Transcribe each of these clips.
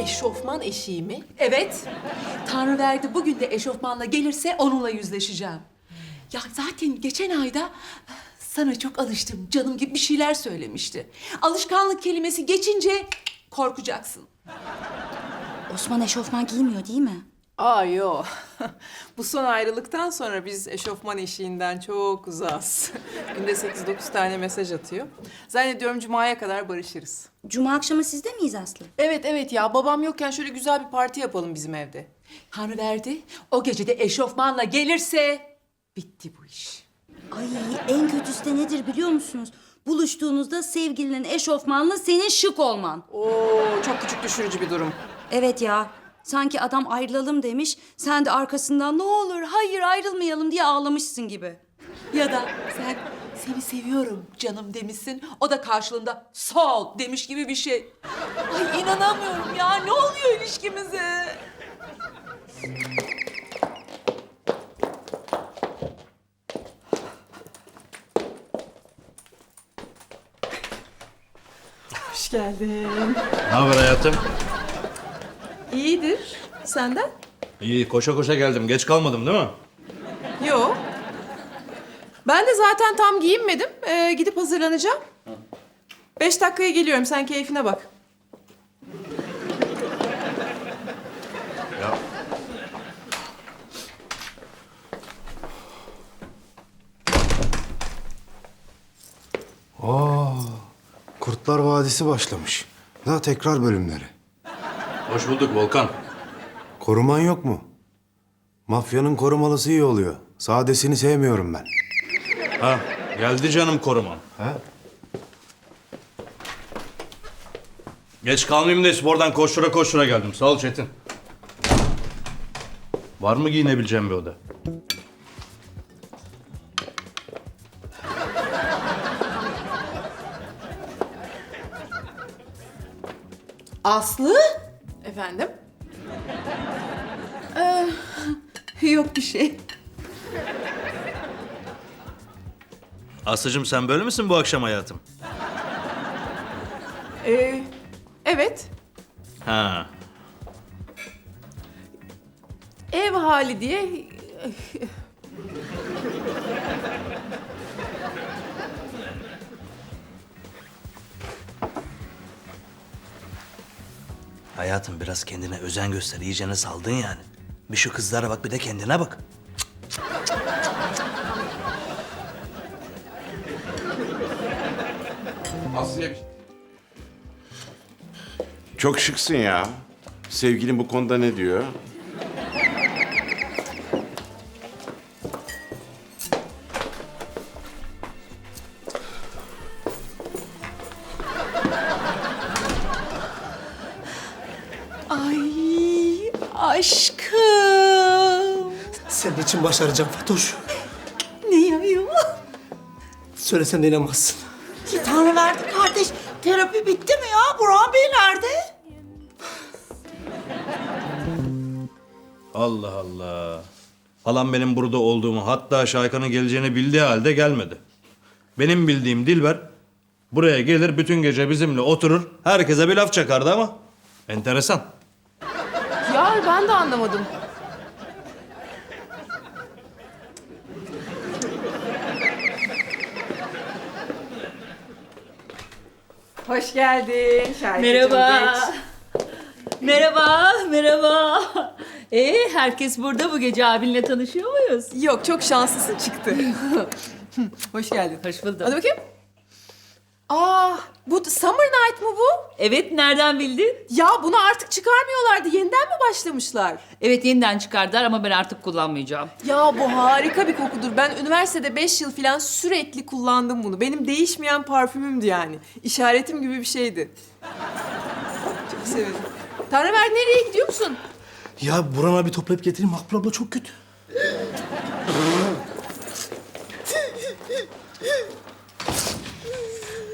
Eşofman eşiği mi? Evet. Tanrı verdi bugün de eşofmanla gelirse onunla yüzleşeceğim. Ya zaten geçen ayda sana çok alıştım. Canım gibi bir şeyler söylemişti. Alışkanlık kelimesi geçince korkacaksın. Osman eşofman giymiyor değil mi? Aa yo. Bu son ayrılıktan sonra biz eşofman eşiğinden çok uzağız. Günde 8-9 tane mesaj atıyor. Zannediyorum Cuma'ya kadar barışırız. Cuma akşamı sizde miyiz Aslı? Evet evet ya babam yokken şöyle güzel bir parti yapalım bizim evde. Tanrı verdi o gece de eşofmanla gelirse bitti bu iş. Ay en kötüsü de nedir biliyor musunuz? Buluştuğunuzda sevgilinin eşofmanla senin şık olman. Oo çok küçük düşürücü bir durum. Evet ya. Sanki adam ayrılalım demiş. Sen de arkasından ne olur hayır ayrılmayalım diye ağlamışsın gibi. Ya da sen seni seviyorum canım demişsin. O da karşılığında sağ ol demiş gibi bir şey. Ay inanamıyorum ya ne oluyor ilişkimize? Hoş geldin. Ne haber hayatım? İyidir. Senden? İyi koşa koşa geldim. Geç kalmadım değil mi? Yo. Ben de zaten tam giyinmedim. Ee, gidip hazırlanacağım. Beş dakikaya geliyorum. Sen keyfine bak. Ya. Aa, Kurtlar Vadisi başlamış. Daha tekrar bölümleri. Hoş bulduk Volkan. Koruman yok mu? Mafyanın korumalısı iyi oluyor. Sadesini sevmiyorum ben. Ha geldi canım koruman. Ha? Geç kalmayayım diye spordan koştura koştura geldim. Sağ ol Çetin. Var mı giyinebileceğim bir oda? Aslı? Efendim? Yok bir şey. Aslıcığım sen böyle misin bu akşam hayatım? Ee, evet. Ha. Ev hali diye... Hayatım biraz kendine özen göster. İyicene saldın yani. Bir şu kızlara bak bir de kendine bak. Aslı'ya. Çok şıksın ya. Sevgilin bu konuda ne diyor? Aşkım. Senin için başaracağım Fatoş. Ne yapıyor? Söylesen de inanmazsın. Tanrı verdi kardeş. Terapi bitti mi ya? Burhan Bey nerede? Allah Allah. Halam benim burada olduğumu hatta Şaykan'ın geleceğini bildiği halde gelmedi. Benim bildiğim Dilber buraya gelir bütün gece bizimle oturur herkese bir laf çakardı ama enteresan. Ya ben de anlamadım. Hoş geldin. Merhaba. Merhaba, merhaba. Ee, herkes burada bu gece abinle tanışıyor muyuz? Yok çok şanslısın çıktı. Hoş geldin. Hoş buldum. Hadi bakayım. Aa, bu Summer Night mı bu? Evet, nereden bildin? Ya bunu artık çıkarmıyorlardı. Yeniden mi başlamışlar? Evet, yeniden çıkardılar ama ben artık kullanmayacağım. Ya bu harika bir kokudur. Ben üniversitede 5 yıl falan sürekli kullandım bunu. Benim değişmeyen parfümümdü yani. İşaretim gibi bir şeydi. Çok severim. Tanrıver nereye gidiyor musun? Ya Burhan'a bir toplayıp getireyim. Makbul abla çok kötü.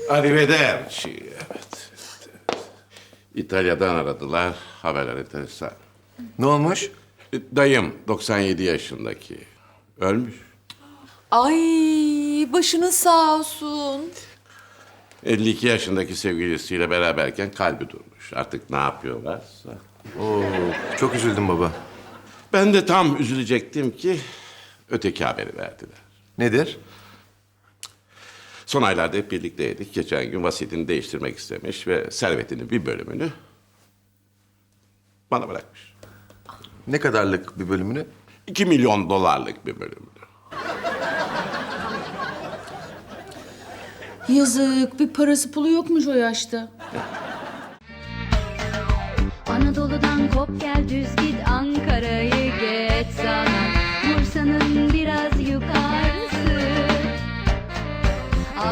Arrivederci. Evet. evet, evet. İtalya'dan aradılar. Haberler enteresan. Ne olmuş? Dayım 97 yaşındaki. Ölmüş. Ay başınız sağ olsun. 52 yaşındaki sevgilisiyle beraberken kalbi durmuş. Artık ne yapıyorlarsa. Oo, çok üzüldüm baba. Ben de tam üzülecektim ki öteki haberi verdiler. Nedir? Son aylarda hep birlikteydik. Geçen gün vasiyetini değiştirmek istemiş ve servetinin bir bölümünü bana bırakmış. Ne kadarlık bir bölümünü? 2 milyon dolarlık bir bölümünü. Yazık bir parası pulu yokmuş o yaşta. Anadolu'dan kop gel düz git Ankara'yı geç sana Bursa'nın biraz yukarısı